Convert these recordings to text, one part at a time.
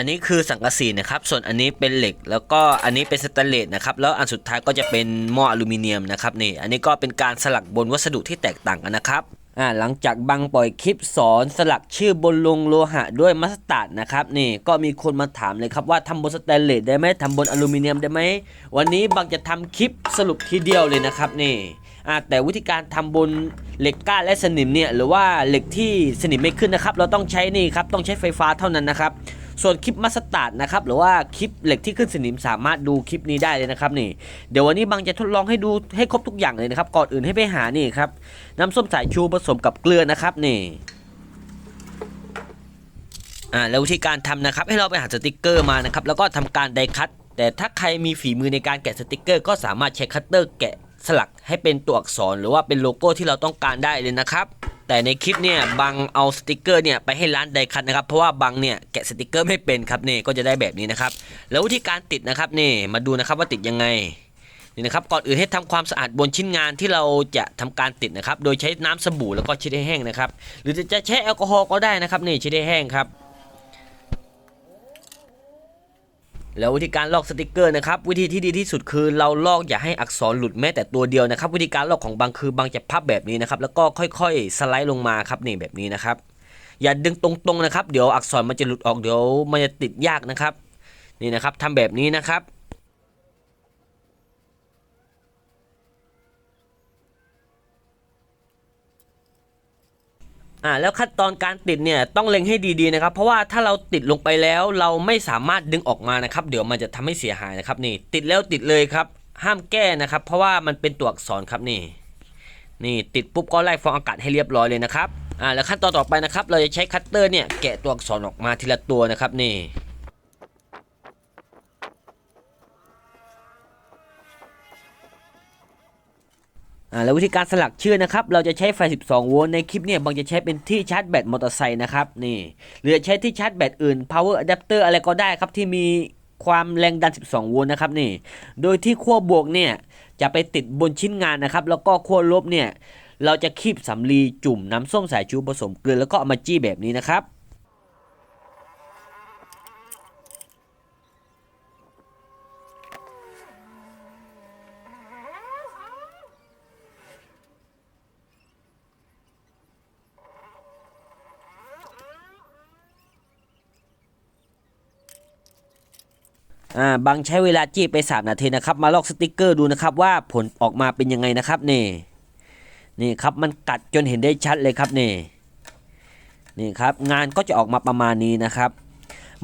อันนี้คือสังกะสีนะครับส่วนอันนี้เป็นเหล็ก แล้วก็อันนี้เป็นสแตนเลสนะครับแล้วอันสุดท้ายก็จะเป็นหม้ออลูมิเนียมนะครับนี่อันนี้ก็เป็นการสลักบนวัสดุที่แตกต่างกันนะครับอ่าหลังจากบังปล่อยคลิปสอนสลักชื่อบนลงโลหะด้วยมัสตาร์ดนะครับนี่ก็มีคนมาถามเลยครับว่าทำบนสแตนเลสได้ไหมทำบนอลูมิเนียมได้ไหมวันนี้บังจะทำคลิปสรุปทีเดียวเลยนะครับนี่อ่าแต่วิธีการทำบนเหล็กก้านและสนิมเนี่ยหรือว่าเหล็กที่สนิมไม่ขึ้นนะครับ เราต้องใช้นี่ครับต้องใช้ไฟฟ้าเท่านั้นนะครับ ส่วนคลิปมัสตาร์ดนะครับหรือว่าคลิปเหล็กที่ขึ้นสนิมสามารถดูคลิปนี้ได้เลยนะครับนี่เดี๋ยววันนี้บังจะทดลองให้ดูให้ครบทุกอย่างเลยนะครับก่อนอื่นให้ไปหานี่ครับน้ำส้มสายชูผสมกับเกลือนะครับนี่อ่าแล้ววิธีการทำนะครับ ให้เราไปหาสติกเกอร์มานะครับแล้วก็ทำการไดคัตแต่ถ้าใครมีฝีมือในการแกะสติกเกอร์ก็สามารถใช้คัตเตอร์แกะสลักให้เป็นตัวอักษรหรือว่าเป็นโลโก้ที่เราต้องการได้เลยนะครับ แต่ในคลิปเนี่ยบังเอาสติกเกอร์เนี่ยไปให้ร้านไดคัตนะครับ เพราะว่าบังเนี่ยแกะสติกเกอร์ไม่เป็นครับนี่ก็จะได้แบบนี้นะครับ แล้ววิธีการติดนะครับนี่มาดูนะครับว่าติดยังไงนี่นะครับก่อนอื่นให้ทำความสะอาดบนชิ้นงานที่เราจะทำการติดนะครับ โดยใช้น้ำสบู่แล้วก็เช็ดให้แห้งนะครับ หรือจะแช่แอลกอฮอล์ก็ได้นะครับนี่เช็ดให้แห้งครับ แล้ววิธีการลอกสติกเกอร์นะครับวิธีที่ดีที่สุดคือเราลอกอย่าให้อักษรหลุดแม้แต่ตัวเดียวนะครับ วิธีการลอกของบางคือบางจะพับแบบนี้นะครับแล้วก็ค่อยๆ สไลด์ลงมาครับนี่แบบนี้นะครับ อย่าดึงตรงๆนะครับ เดี๋ยวอักษรมันจะหลุดออกเดี๋ยวมันจะติดยากนะครับ นี่นะครับทำแบบนี้นะครับ อ่าแล้วขั้นตอนการติดเนี่ยต้องเล็งให้ดีๆนะครับ เพราะว่าถ้าเราติดลงไปแล้วเราไม่สามารถดึงออกมานะครับ เดี๋ยวมันจะทำให้เสียหายนะครับนี่ ติดแล้วติดเลยครับ ห้ามแก้นะครับ เพราะว่ามันเป็นตัวอักษรครับนี่ นี่ติดปุ๊บก็ไล่ฟองอากาศให้เรียบร้อยเลยนะครับอ่าแล้วขั้นตอนต่อไปนะครับ เราจะใช้คัตเตอร์เนี่ยแกะตัวอักษรออกมาทีละตัวนะครับนี่ อ่าแล้ววิธีการสลักชื่อนะครับ เราจะใช้ไฟ 12 โวลต์ในคลิปเนี่ยบางจะใช้เป็นที่ชาร์จแบตมอเตอร์ไซค์นะครับนี่หรือใช้ที่ชาร์จแบตอื่น power adapter อะไรก็ได้ครับที่มีความแรงดัน 12 โวลต์นะครับนี่โดยที่ขั้วบวกเนี่ยจะไปติดบนชิ้นงานนะครับ แล้วก็ขั้วลบเนี่ยเราจะคีบสำลีจุ่มน้ำส้มสายชูผสมเกลือแล้วก็เอามาจี้แบบนี้นะครับ อ่าบางใช้เวลาจี้ไป 3 นาทีนะครับ มาลอกสติกเกอร์ดูนะครับว่าผลออกมาเป็นยังไงนะครับนี่นี่ครับมันกัดจนเห็นได้ชัดเลยครับนี่นี่ครับงานก็จะออกมาประมาณนี้นะครับ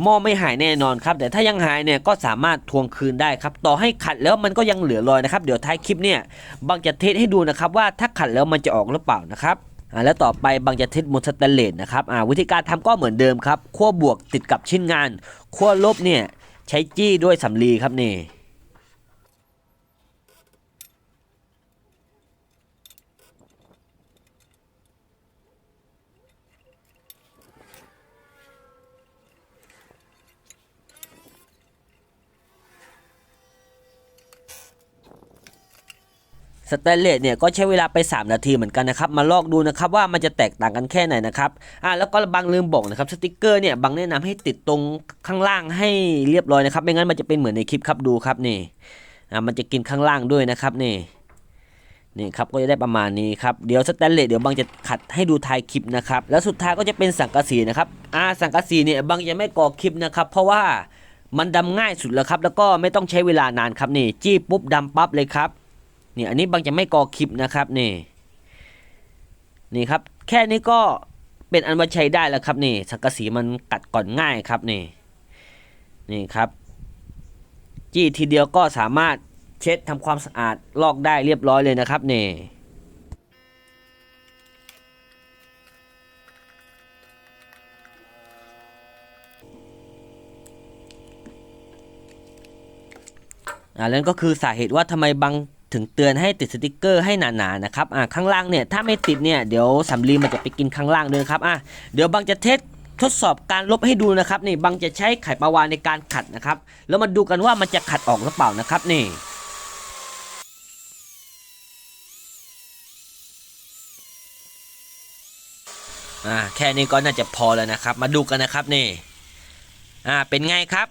หม้อไม่หายแน่นอนครับ แต่ถ้ายังหายเนี่ยก็สามารถทวงคืนได้ครับ ต่อให้ขัดแล้วมันก็ยังเหลือรอยนะครับ เดี๋ยวท้ายคลิปเนี่ยบางจะเทสให้ดูนะครับว่าถ้าขัดแล้วมันจะออกหรือเปล่านะครับอ่าแล้วต่อไปบางจะเทสบนสแตเลสนะครับอ่าวิธีการทำก็เหมือนเดิมครับขั้วบวกติดกับชิ้นงานขั้วลบเนี่ย ใช้จี้ด้วยสำลีครับนี่ สแตนเลสเนี่ยก็ใช้เวลาไป 3 นาทีเหมือนกันนะครับ มาลอกดูนะครับว่ามันจะแตกต่างกันแค่ไหนนะครับอ่าแล้วก็บางลืมบอกนะครับสติกเกอร์เนี่ยบางแนะนำให้ติดตรงข้างล่างให้เรียบร้อยนะครับ ไม่งั้นมันจะเป็นเหมือนในคลิปครับดูครับนี่อ่ามันจะกินข้างล่างด้วยนะครับนี่นี่ครับก็จะได้ประมาณนี้ครับเดี๋ยวสแตนเลสเดี๋ยวบางจะขัดให้ดูท้ายคลิปนะครับแล้วสุดท้ายก็จะเป็นสังกะสีนะครับอ่าสังกะสีเนี่ยบางจะไม่ก่อคลิปนะครับเพราะว่ามันดำง่ายสุดแล้วครับ แล้วก็ไม่ต้องใช้เวลานานครับนี่จี้ปุ๊บดำปั๊บเลยครับ นี่อันนี้บางจะไม่กอคลิปนะครับนี่นี่ครับแค่นี้ก็เป็นอันว่าใช้ได้แล้วครับนี่สังกะสีมันกัดก่อนง่ายครับนี่นี่ครับจี้ทีเดียวก็สามารถเช็ดทำความสะอาดลอกได้เรียบร้อยเลยนะครับนี่อ่าแล้วก็คือสาเหตุว่าทำไมบาง ถึงเตือนให้ติดสติกเกอร์ให้หนาๆนะครับอ่าข้างล่างเนี่ยถ้าไม่ติดเนี่ยเดี๋ยวสำลีมันจะไปกินข้างล่างด้วยนครับอะเดี๋ยวบางจะเทสทดสอบการลบให้ดูนะครับนี่บางจะใช้ไขปลาวานในการขัดนะครับ แล้วมาดูกันว่ามันจะขัดออกหรือเปล่านะครับนี่อ่าแค่นี้ก็น่าจะพอแล้วนะครับ มาดูกันนะครับนี่อ่าเป็นไงครับ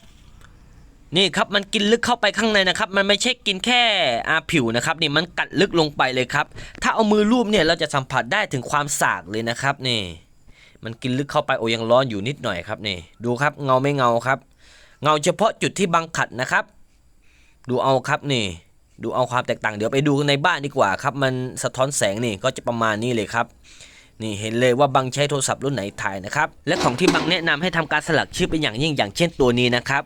นี่ครับมันกินลึกเข้าไปข้างในนะครับ มันไม่ใช่กินแค่อาผิวนะครับนี่มันกัดลึกลงไปเลยครับ ถ้าเอามือลูบเนี่ยเราจะสัมผัสได้ถึงความสากเลยนะครับนี่ มันกินลึกเข้าไปโอ้ยังร้อนอยู่นิดหน่อยครับนี่ ดูครับเงาไม่เงาครับ เงาเฉพาะจุดที่บังขัดนะครับ ดูเอาครับนี่ ดูเอาความแตกต่างเดี๋ยวไปดูในบ้านดีกว่าครับ มันสะท้อนแสงนี่ก็จะประมาณนี้เลยครับนี่เห็นเลยว่าบังใช้โทรศัพท์รุ่นไหนถ่ายนะครับ และของที่บังแนะนำให้ทำการสลักชื่อเป็นอย่างยิ่งอย่างเช่นตัวนี้นะครับ